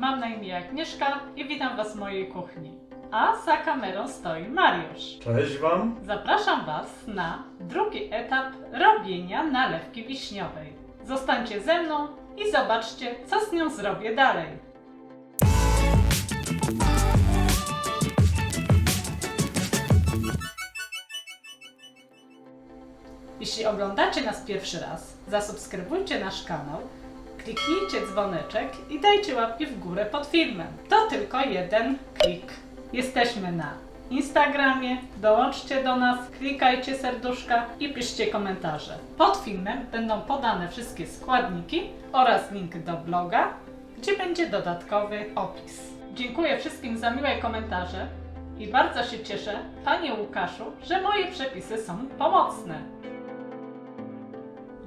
mam na imię Agnieszka i witam Was w mojej kuchni. A za kamerą stoi Mariusz. Cześć Wam. Zapraszam Was na drugi etap robienia nalewki wiśniowej. Zostańcie ze mną i zobaczcie, co z nią zrobię dalej. Jeśli oglądacie nas pierwszy raz, zasubskrybujcie nasz kanał, kliknijcie dzwoneczek i dajcie łapki w górę pod filmem. To tylko jeden klik. Jesteśmy na Instagramie, dołączcie do nas, klikajcie serduszka i piszcie komentarze. Pod filmem będą podane wszystkie składniki oraz link do bloga, gdzie będzie dodatkowy opis. Dziękuję wszystkim za miłe komentarze i bardzo się cieszę, Panie Łukaszu, że moje przepisy są pomocne.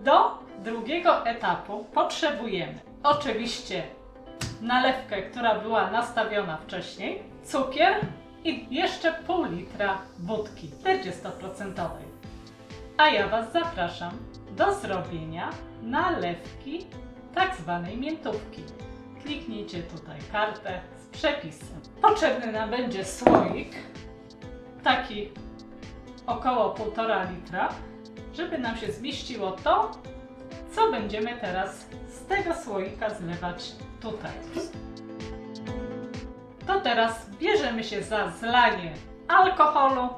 Do drugiego etapu potrzebujemy oczywiście nalewkę, która była nastawiona wcześniej, cukier i jeszcze pół litra wódki 40%. A ja Was zapraszam do zrobienia nalewki tak zwanej miętówki. Kliknijcie tutaj kartę z przepisem. Potrzebny nam będzie słoik, taki około 1,5 litra, żeby nam się zmieściło to, co będziemy teraz z tego słoika zlewać tutaj. To teraz bierzemy się za zlanie alkoholu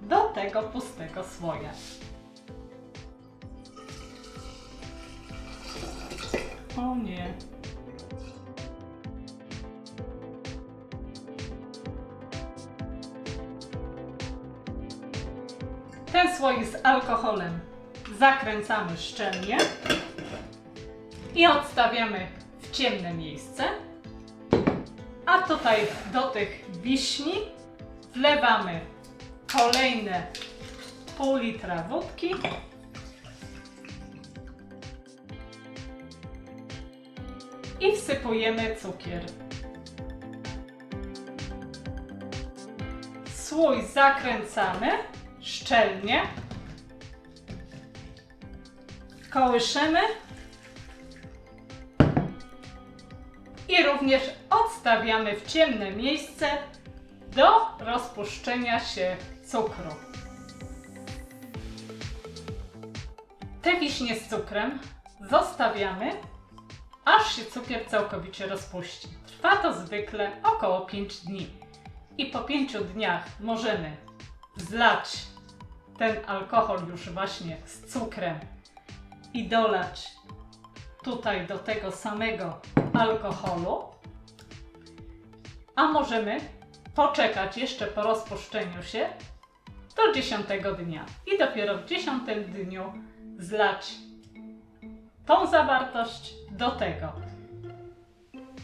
do tego pustego słoja. O nie. Ten słoik z alkoholem zakręcamy szczelnie i odstawiamy w ciemne miejsce. A tutaj do tych wiśni wlewamy kolejne pół litra wódki. I wsypujemy cukier. Słój zakręcamy szczelnie. Kołyszymy. I również odstawiamy w ciemne miejsce do rozpuszczenia się cukru. Te wiśnie z cukrem zostawiamy, aż się cukier całkowicie rozpuści. Trwa to zwykle około 5 dni. I po 5 dniach możemy zlać ten alkohol już właśnie z cukrem i dolać tutaj do tego samego alkoholu, a możemy poczekać jeszcze po rozpuszczeniu się do 10 dnia. I dopiero w 10 dniu zlać tą zawartość do tego.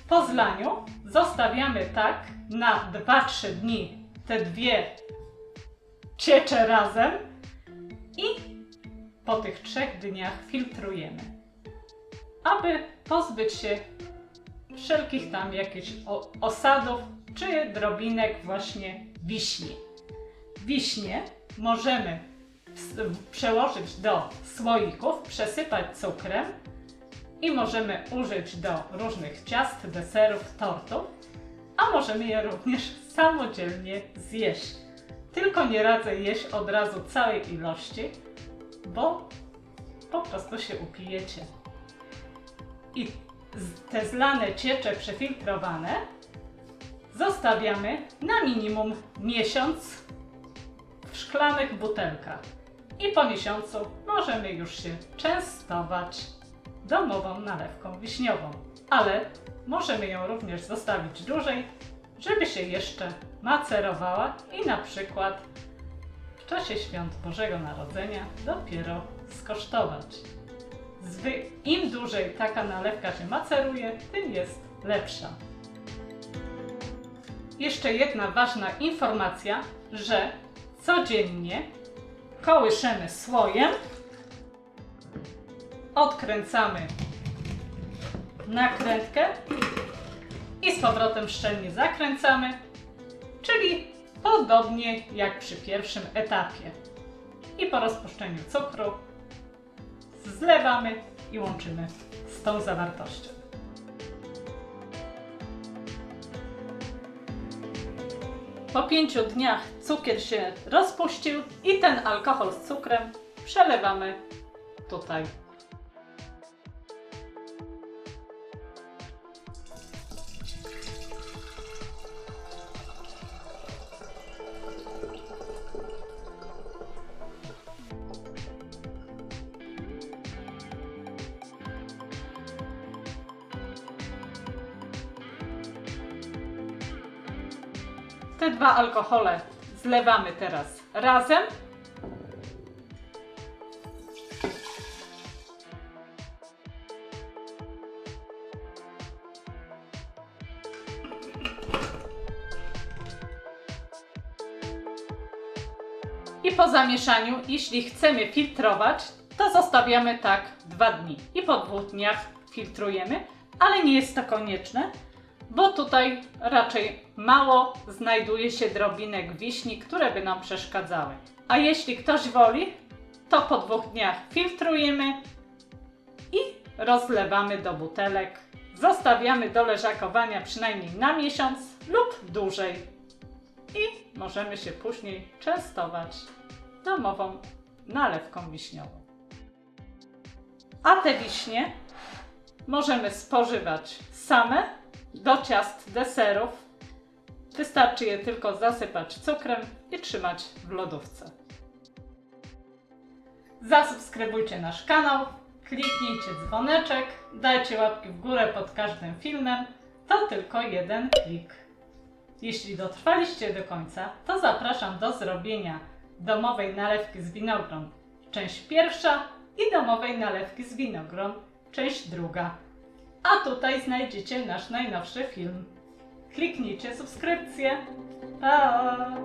Po zlaniu zostawiamy tak na 2-3 dni te dwie ciecze razem i po tych trzech dniach filtrujemy, aby pozbyć się wszelkich tam jakichś osadów czy drobinek właśnie wiśni. Wiśnie możemy przełożyć do słoików, przesypać cukrem i możemy użyć do różnych ciast, deserów, tortów, a możemy je również samodzielnie zjeść. Tylko nie radzę jeść od razu całej ilości, bo po prostu się upijecie. I te zlane ciecze przefiltrowane zostawiamy na minimum miesiąc w szklanych butelkach. I po miesiącu możemy już się częstować domową nalewką wiśniową. Ale możemy ją również zostawić dłużej, żeby się jeszcze macerowała i na przykład w czasie świąt Bożego Narodzenia dopiero skosztować. Im dłużej taka nalewka się maceruje, tym jest lepsza. Jeszcze jedna ważna informacja, że codziennie kołyszemy słojem, odkręcamy nakrętkę i z powrotem szczelnie zakręcamy, czyli podobnie jak przy pierwszym etapie. I po rozpuszczeniu cukru zlewamy i łączymy z tą zawartością. Po pięciu dniach cukier się rozpuścił i ten alkohol z cukrem przelewamy tutaj Te dwa alkohole zlewamy teraz razem. I po zamieszaniu, jeśli chcemy filtrować, to zostawiamy tak dwa dni. I po dwóch dniach filtrujemy, ale nie jest to konieczne, bo tutaj raczej mało znajduje się drobinek wiśni, które by nam przeszkadzały. A jeśli ktoś woli, to po dwóch dniach filtrujemy i rozlewamy do butelek. Zostawiamy do leżakowania przynajmniej na miesiąc lub dłużej. I możemy się później częstować domową nalewką wiśniową. A te wiśnie możemy spożywać same do ciast deserów. Wystarczy je tylko zasypać cukrem i trzymać w lodówce. Zasubskrybujcie nasz kanał, kliknijcie dzwoneczek, dajcie łapki w górę pod każdym filmem. To tylko jeden klik. Jeśli dotrwaliście do końca, to zapraszam do zrobienia domowej nalewki z winogron, część pierwsza i domowej nalewki z winogron, część druga. A tutaj znajdziecie nasz najnowszy film. Kliknijcie subskrypcję. Pa!